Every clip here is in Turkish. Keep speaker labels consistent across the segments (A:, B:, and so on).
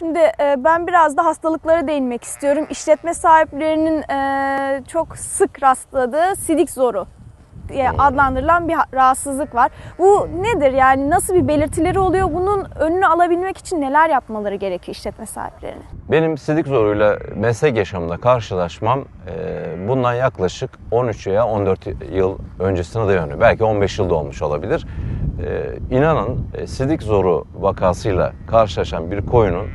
A: Şimdi e, ben biraz da hastalıklara değinmek istiyorum. İşletme sahiplerinin e, çok sık rastladığı sidik zoru diye adlandırılan bir ha- rahatsızlık var. Bu nedir yani nasıl bir belirtileri oluyor? Bunun önünü alabilmek için neler yapmaları gerekiyor işletme sahiplerinin?
B: Benim sidik zoruyla meslek yaşamında karşılaşmam e, bundan yaklaşık 13 veya 14 yıl öncesine dayanıyor. Belki 15 yılda olmuş olabilir. E, inanın e, sidik zoru vakasıyla karşılaşan bir koyunun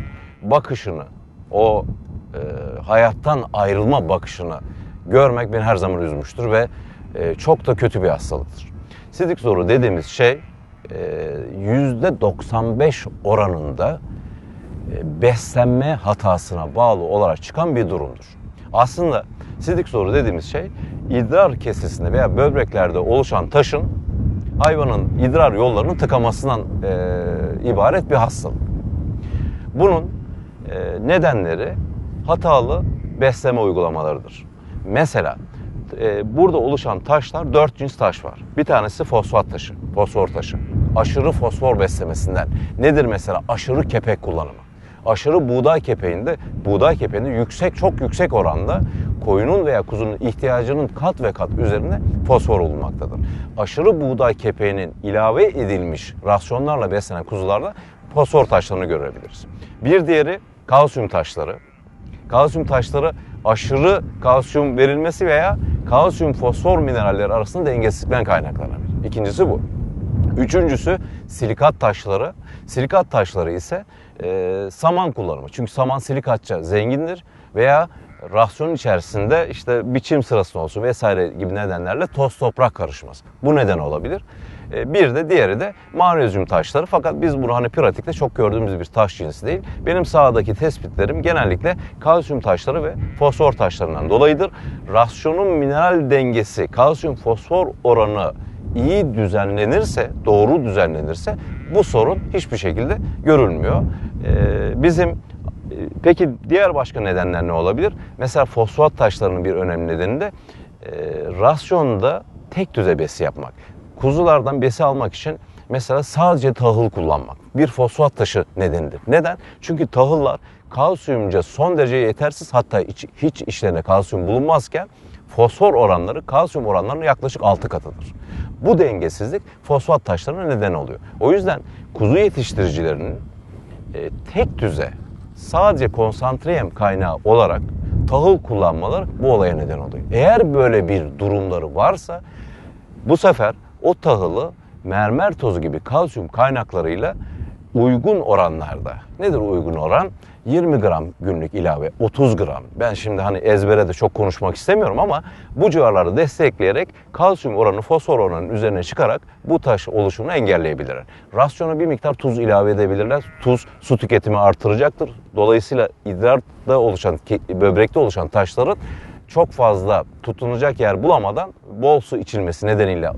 B: bakışını, o e, hayattan ayrılma bakışını görmek beni her zaman üzmüştür ve e, çok da kötü bir hastalıktır. Sidik zoru dediğimiz şey e, %95 oranında e, beslenme hatasına bağlı olarak çıkan bir durumdur. Aslında sidik zoru dediğimiz şey idrar kesesinde veya böbreklerde oluşan taşın hayvanın idrar yollarının tıkamasından e, ibaret bir hastalık. Bunun nedenleri hatalı besleme uygulamalarıdır. Mesela e, burada oluşan taşlar dört cins taş var. Bir tanesi fosfat taşı, fosfor taşı. Aşırı fosfor beslemesinden. Nedir mesela? Aşırı kepek kullanımı. Aşırı buğday kepeğinde, buğday kepeğinde yüksek, çok yüksek oranda koyunun veya kuzunun ihtiyacının kat ve kat üzerinde fosfor bulunmaktadır. Aşırı buğday kepeğinin ilave edilmiş rasyonlarla beslenen kuzularda fosfor taşlarını görebiliriz. Bir diğeri kalsiyum taşları. Kalsiyum taşları aşırı kalsiyum verilmesi veya kalsiyum fosfor mineralleri arasında dengesizlikten kaynaklanabilir. İkincisi bu. Üçüncüsü silikat taşları. Silikat taşları ise e, saman kullanımı. Çünkü saman silikatça zengindir veya rasyon içerisinde işte biçim sırasında olsun vesaire gibi nedenlerle toz toprak karışması. Bu neden olabilir. E, bir de diğeri de magnezyum taşları. Fakat biz bunu hani pratikte çok gördüğümüz bir taş cinsi değil. Benim sahadaki tespitlerim genellikle kalsiyum taşları ve fosfor taşlarından dolayıdır. Rasyonun mineral dengesi, kalsiyum fosfor oranı iyi düzenlenirse, doğru düzenlenirse bu sorun hiçbir şekilde görülmüyor. Ee, bizim e, peki diğer başka nedenler ne olabilir? Mesela fosfat taşlarının bir önemli nedeni de e, rasyonda tek düze besi yapmak. Kuzulardan besi almak için mesela sadece tahıl kullanmak bir fosfat taşı nedenidir. Neden? Çünkü tahıllar kalsiyumca son derece yetersiz hatta hiç, hiç içlerinde kalsiyum bulunmazken fosfor oranları kalsiyum oranlarının yaklaşık 6 katıdır. Bu dengesizlik fosfat taşlarına neden oluyor. O yüzden kuzu yetiştiricilerinin e, tek düze sadece konsantre yem kaynağı olarak tahıl kullanmaları bu olaya neden oluyor. Eğer böyle bir durumları varsa bu sefer o tahılı mermer tozu gibi kalsiyum kaynaklarıyla uygun oranlarda. Nedir uygun oran? 20 gram günlük ilave, 30 gram. Ben şimdi hani ezbere de çok konuşmak istemiyorum ama bu civarları destekleyerek kalsiyum oranı fosfor oranının üzerine çıkarak bu taş oluşumunu engelleyebilirler. Rasyona bir miktar tuz ilave edebilirler. Tuz su tüketimi artıracaktır. Dolayısıyla idrarda oluşan, böbrekte oluşan taşların çok fazla tutunacak yer bulamadan bol su içilmesi nedeniyle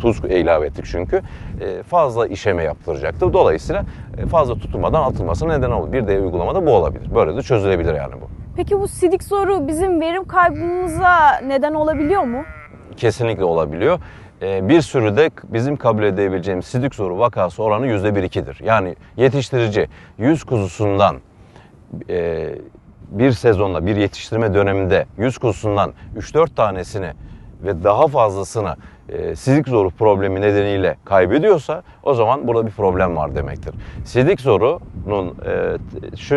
B: tuz ilave ettik çünkü e, fazla işeme yaptıracaktır. Dolayısıyla e, fazla tutunmadan atılması neden olur. Bir de uygulamada bu olabilir. Böyle de çözülebilir yani bu.
A: Peki bu sidik zoru bizim verim kaybımıza neden olabiliyor mu?
B: Kesinlikle olabiliyor. E, Bir sürü de bizim kabul edebileceğimiz sidik zoru vakası oranı %1-2'dir. Yani yetiştirici 100 kuzusundan bir sezonda, bir yetiştirme döneminde 100 kuzusundan 3-4 tanesini ve daha fazlasını e, sidik zoru problemi nedeniyle kaybediyorsa o zaman burada bir problem var demektir. Sidik zorunun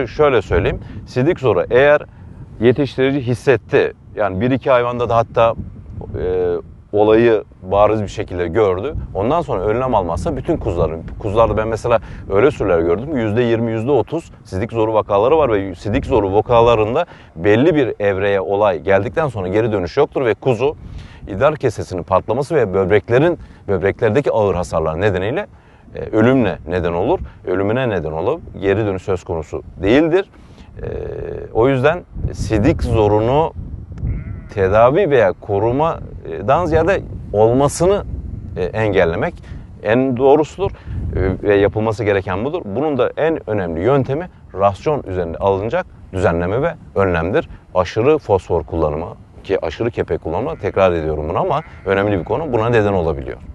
B: e, şöyle söyleyeyim. Sidik zoru eğer yetiştirici hissetti yani bir iki hayvanda da hatta e, olayı bariz bir şekilde gördü. Ondan sonra önlem almazsa bütün kuzuların, kuzularda ben mesela öyle sürüler gördüm. %20, %30 sidik zoru vakaları var ve sidik zoru vakalarında belli bir evreye olay geldikten sonra geri dönüş yoktur ve kuzu idrar kesesinin patlaması ve böbreklerin böbreklerdeki ağır hasarlar nedeniyle e, ölümle neden olur. Ölümüne neden olur. Geri dönüş söz konusu değildir. E, o yüzden sidik zorunu tedavi veya korumadan ziyade olmasını e, engellemek en doğrusudur e, ve yapılması gereken budur. Bunun da en önemli yöntemi rasyon üzerinde alınacak düzenleme ve önlemdir. Aşırı fosfor kullanımı ki aşırı kepek kullanımı tekrar ediyorum bunu ama önemli bir konu buna neden olabiliyor.